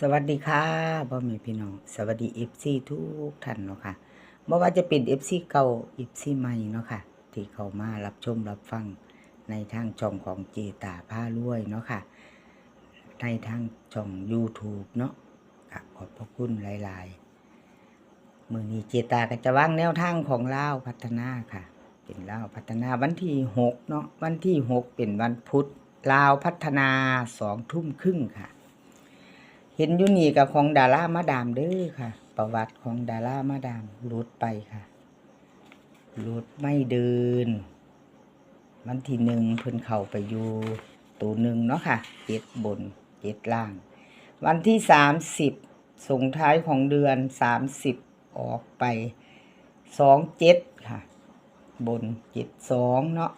สวัสดีค่ะพ่อแม่พี่น้อง สวัสดีเอฟซีทุกท่านเนาะค่ะบ่ว่าจะเป็นเอฟซีเก่าเอฟซีใหม่เนาะค่ะ ที่เข้ามารับชมรับฟังในทางช่องของเจตาผ้ารวยเนาะค่ะ ในทางช่อง YouTube เนาะขอบพระคุณหลาย ๆ มือนี้เจตาก็จะวางแนวทางของลาวพัฒนาค่ะ เป็นลาวพัฒนาวันที่หกเนาะวันที่หกเป็นวันพุธลาวพัฒนาสองทุ่มครึ่งค่ะ เห็นอยู่นี่กับของดารามาดามเด้อค่ะ ประวัติของดารามาดามรูดไปค่ะรูดไม่เดิน วันที่หนึ่งเพิ่นเข้าไปอยู่ตัวหนึ่งเนาะค่ะเจ็ดบนเจ็ดล่าง วันที่สามสิบส่งท้ายของเดือนสามสิบออกไปสองเจ็ดค่ะ บนเจ็ดสองเนาะ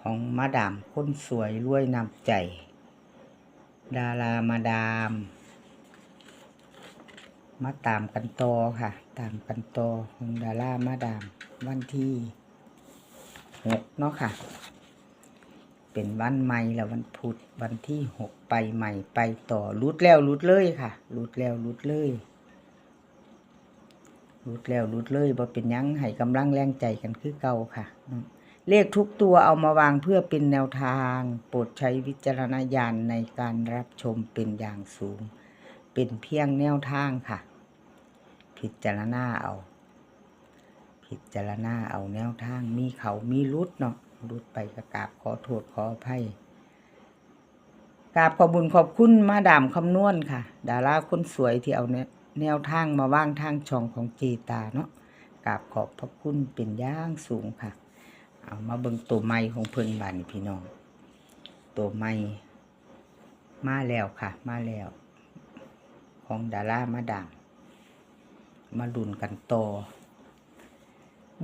ของมาดามคนสวยรวยนำใจ ดารามาดาม มาตามกันต่อค่ะ ตามกันต่อของดารามาดาม วันที่หกเนาะค่ะ เป็นวันใหม่แล้ววันพุธวันที่หกไปใหม่ไปต่อรุดแล้วรุดเลยค่ะรุดแล้วรุดเลยรุดแล้วรุดเลยบ่เป็นยังให้กำลังแรงใจกันคือเก่าค่ะเนาะเลขทุกตัวเอามาวางเพื่อเป็นแนวทาง โปรดใช้วิจารณญาณในการรับชมเป็นอย่างสูง เป็นเพียงแนวทางค่ะ พิจารณาเอา พิจารณาเอาแนวทางมีเขามีรุดเนาะรุดไปกระกาบขอโทษขออภัยกราบขอบุญขอบคุณมาดามคำนวณค่ะ ดาราคนสวยที่เอาแนแนวทางมาว่างทางช่องของจีตาเนาะกราบขอบพระคุณเป็นย่างสูงค่ะ เอามาเบิ่งตัวไม้ของเพิ่นบานพี่น้อง ตัวไม้มาแล้วค่ะ มาแล้ว ของดารามาดาม มาดุนกันต่อ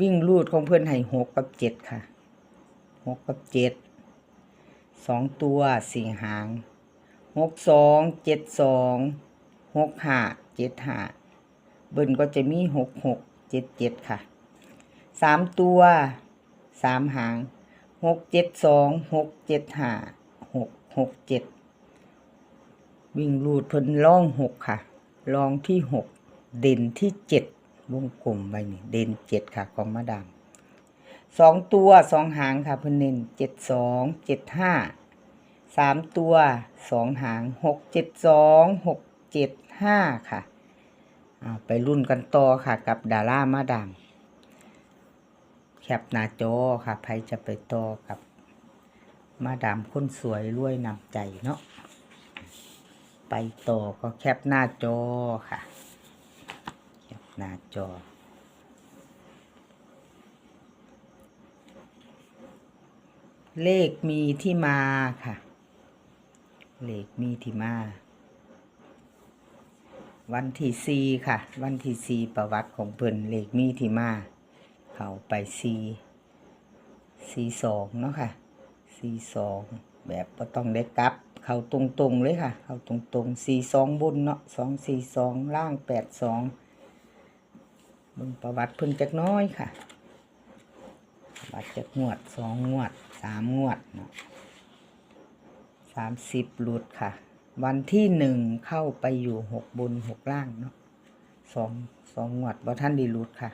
วิ่งลูดของเพื่อนให้หกกับเจ็ดค่ะหกกับเจ็ดสองตัวสี่หางหกสองเจ็ดสองหกห้าเจ็ดห้าเบิ้ลก็จะมีหกหกเจ็ดเจ็ดค่ะสามตัวสามหางหกเจ็ดสองหกเจ็ดห้าหกหกเจ็ดวิ่งลูดเพิ่นล่องหกค่ะลองที่หก เด่นที่เจ็ดวงกลมไว้นี่เด่นเจ็ดค่ะของมาดามสองตัวสองหางค่ะเพิ่นเน้นเจ็ดสองเจ็ดห้าสามตัวสองหางหกเจ็ดสองหกเจ็ดห้าค่ะเอาไปรุ่นกันต่อค่ะกับดารามาดามแคปหน้าจอค่ะใครจะไปต่อกับมาดามคนสวยรวยนำใจเนาะไปต่อก็แคปหน้าจอค่ะ หน้าจอ เลขมีที่มาค่ะ เลขมีที่มา วันที่สี่ค่ะ วันที่สี่ประวัติของเพิ่นเลขมีที่มา เข้าไปสี่สี่สองเนาะค่ะสี่สองแบบก็ต้องได้กลับเข้าตรงๆเลยค่ะ เข้าตรงๆสี่สองบนเนาะสองสี่สองล่างแปดสอง บึงประวัติเพิ่นจักน้อยค่ะ ประวัติจักงวดสองงวดสามงวดเนาะสามสิบหลุดค่ะ วันที่หนึ่งเข้าไปอยู่หกบนหกล่างเนาะสองสองงวดว่าท่านดีหลุดค่ะ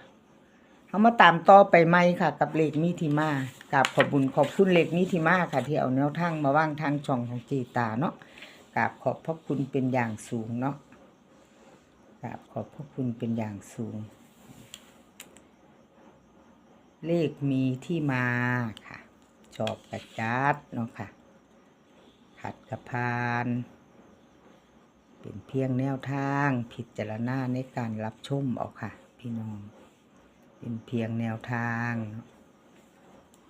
เอามาตามต่อไปไหมค่ะ กับเลขมีที่มากับขอบบุญขอบคุณเลขมีที่มาค่ะ ที่เอาแนวทางมาว่างทางช่องของจีตาเนาะกราบขอบพระคุณเป็นอย่างสูงเนาะกราบขอบพระคุณเป็นอย่างสูง เลขมีที่มาค่ะ ชอบกระจัดเนาะค่ะ ขัดกระพาน เป็นเพียงแนวทางพิดจารณาในการรับชมเอาค่ะ พี่น้อง เป็นเพียงแนวทาง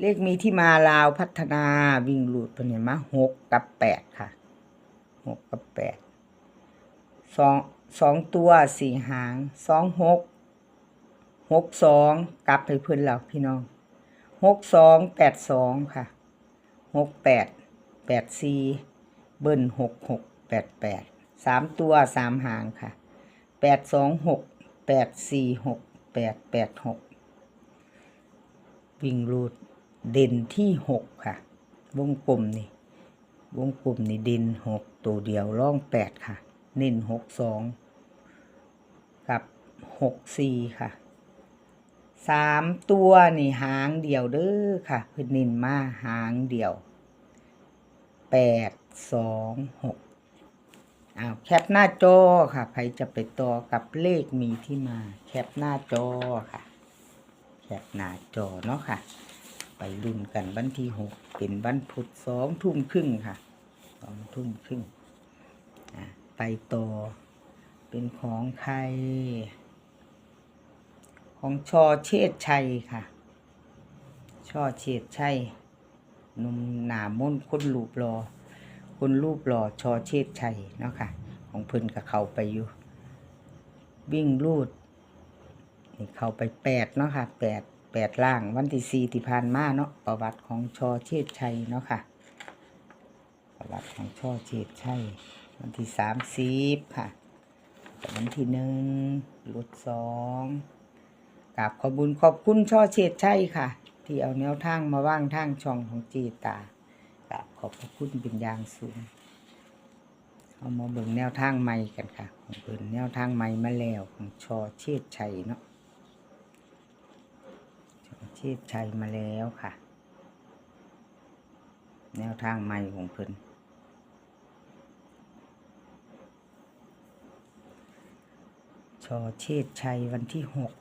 เลขมีที่มาลาวพัฒนาวิ่งหลุดเป็นเห็นไหมหกกับแปดค่ะหกกับแปดสองสองตัวสี่หางสองหก หกสองกลับไปเพื่อนเราพี่น้องหกสองแปดสองค่ะหกแปดแปดสี่เบิ้ลหกหกแปดแปดสามตัวสามหางค่ะแปดสองหกแปดสี่หกแปดแปดหกวิ่งรูดเด่นที่หกค่ะ วงกลมนี่ วงกลมนี่เด่นหกตัวเดียวร่องแปดค่ะ เน้นหกสองกับหกสี่ค่ะ สามตัวนี่หางเดียวเด้อค่ะพิ่นเน้นมาหางเดียวแปดสองหกอ้าวแคปหน้าจอค่ะใครจะไปต่อกับเลขมีที่มา แคปหน้าจอค่ะ แคปหน้าจอเนาะค่ะ ไปรุ่นกันวันที่หกเป็นวันพุธสองทุ่มครึ่งค่ะสองทุ่มครึ่งไปต่อเป็นของใคร ของชอเชษชัยค่ะ ชอเชษชัยนุ่มหนามนต์คนรูปรอคนรูปรอชอเชษชัยเนาะค่ะ ของเพิ่นกับเขาไปอยู่ วิ่งรูดนี่เขาไปแปดเนาะค่ะแปดแปดล่างวันที่สี่ที่ผ่านมาเนาะประวัติของชอเชษชัยเนาะค่ะ ประวัติของชอเชษชัยวันที่สามสิบค่ะวันที่หนึ่งลดสอง กราบขอบุญขอบคุณช่อเชษชัยค่ะ ที่เอาแนวทางมาว่างทางช่องของจีตากราบขอบพระคุณเป็นอย่างสูง เอามาเบิ่งแนวทางใหม่กันค่ะของเพิ่นแนวทางใหม่มาแล้วของช่อเชษชัยเนาะชอเชษชัยมาแล้วค่ะ แนวทางใหม่ของเพิ่นชอเชษชัยวันที่หก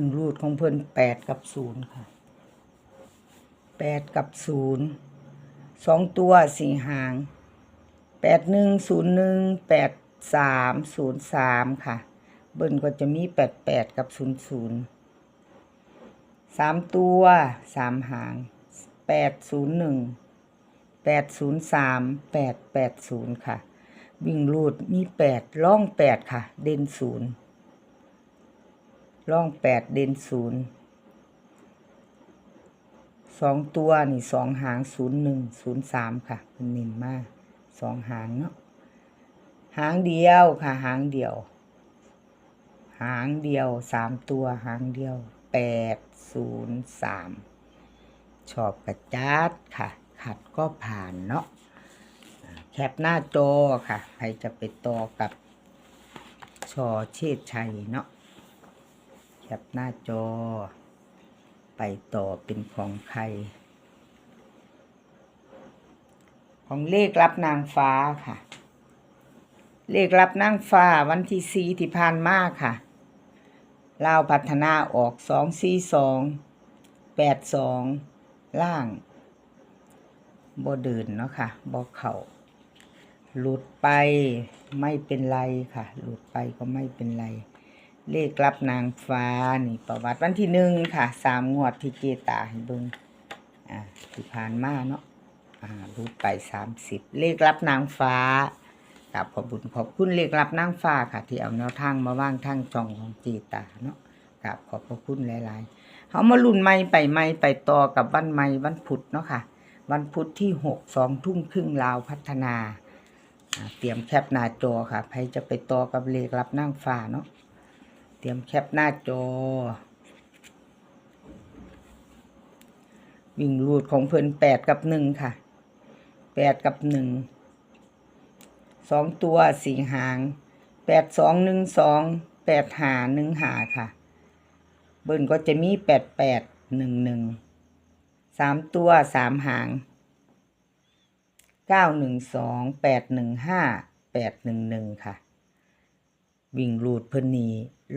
วิ่งรูดของเพิ่นแปดกับศูนย์ค่ะแปดกับศูนย์สองตัวสี่หางแปดหนึ่งศูนย์หนึ่งแปดสามศูนย์สามค่ะ เบิ้ลก็จะมีแปดแปดกับศูนย์ศูนย์สามตัวสามหางแปดศูนย์หนึ่งแปดศูนย์สามแปดแปดศูนย์ค่ะ วิ่งรูดมีแปดล่องแปดค่ะ เด่นศูนย์ ล่องแปดเด่นศูนย์สองตัวนี่สองหางศูนย์หนึ่งศูนย์สามค่ะเป็นนินมากสองหางเนาะหางเดียวค่ะ หางเดียว หางเดียวสามตัวหางเดียวแปดศูนย์สามชอบกระจัดค่ะ ขัดก็ผ่านเนาะแคปหน้าจอค่ะ ใครจะไปต่อกับชอเชษชัยเนาะ ปหน้าจอ ไปต่อเป็นของใคร ของเลขรับนางฟ้าค่ะ เลขรับนางฟ้าวันที่สี่ที่ผ่านมาค่ะลาวพัฒนาออกสองสี่สองแปดสองล่างบ่เดินเนาะค่ะบ่เข่าหลุดไปไม่เป็นไรค่ะ หลุดไปก็ไม่เป็นไร เลขรับนางฟ้านี่ประวัติวันที่หนึ่งค่ะสามงวดที่เกตาให้เบิงอ่าที่ผ่านมาเนาะอ่ารูดไปสามสิบเลขรับนางฟ้ากับขอบุญขอบคุณเลขรับนางฟ้าค่ะ ที่เอาแนวทางมาว่างทางจองของจีตาเนาะกับขอบพระคุณหลายๆเขามาลุ่นไม่ไปไม่ไปต่อกับวันไม่วันพุธเนาะค่ะ วันพุธที่หกสองทุ่มครึ่งลาวพัฒนาอ่าเตรียมแคปหน้าจอค่ะใครจะไปต่อกับเลขรับนางฟ้าเนาะ เตรียมแคปหน้าจอ วิ่งรูดของเพิ่นแปดกับหนึ่งค่ะแปดกับหนึ่งสองตัวสี่หางแปดสองหนึ่งสองแปดหาหนึ่งหาค่ะ เบิ้ลก็จะมีแปดแปดหนึ่งหนึ่งสามตัวสามหางเก้าหนึ่งสองแปดหนึ่งห้าแปดหนึ่งหนึ่งค่ะ วิ่งรูดเพิ่นนี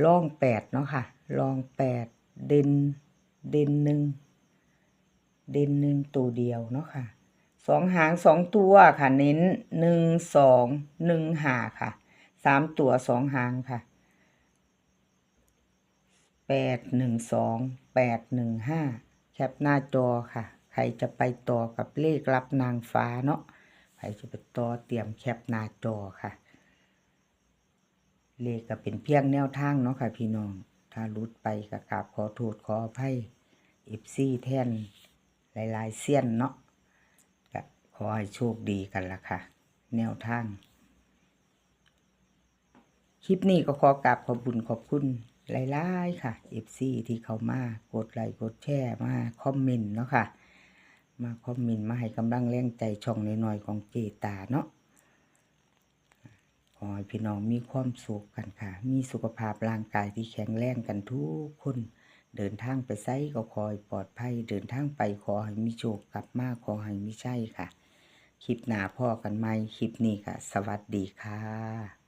ล่องแปดเนาะค่ะล่องแปดเด่นเด่นหนึ่งเด่นหนึ่งตัวเดียวเนาะค่ะสองหางสองตัวค่ะ เน้นหนึ่งสองหนึ่งหาค่ะสามตัวสองหางค่ะแปดหนึ่งสองแปดหนึ่งห้าแคปหน้าจอค่ะ ใครจะไปต่อกับเลขรับนางฟ้าเนาะใครจะไปต่อเตรียมแคปหน้าจอค่ะ เลขก็เป็นเพียงแนวทางเนาะค่ะพี่น้อง ถ้ารุดไปก็กราบขอโทษขออภัยเอฟซีแท่นหลายๆเสี้ยนเนาะก็ขอให้โชคดีกันละค่ะ แนวทาง คลิปนี้ก็ขอกราบขอบคุญขอบคุณหลายๆค่ะ FC ที่เขามากดไลค์กดแชร์มาคอมเมนต์เนาะค่ะ มาคอมเมนต์มาให้กำลังแรงใจช่องน้อยๆของเจตาเนาะ อให้พี่น้องมีความสุขกันค่ะ มีสุขภาพร่างกายที่แข็งแรงกันทุกคน เดินทางไปไสก็คอยปลอดภัย เดินทางไปขอให้มีโชคกลับมาขอให้มีใช่ค่ะ คลิปหน้าพ่อกันไหมคลิปนี้ค่ะ สวัสดีค่ะ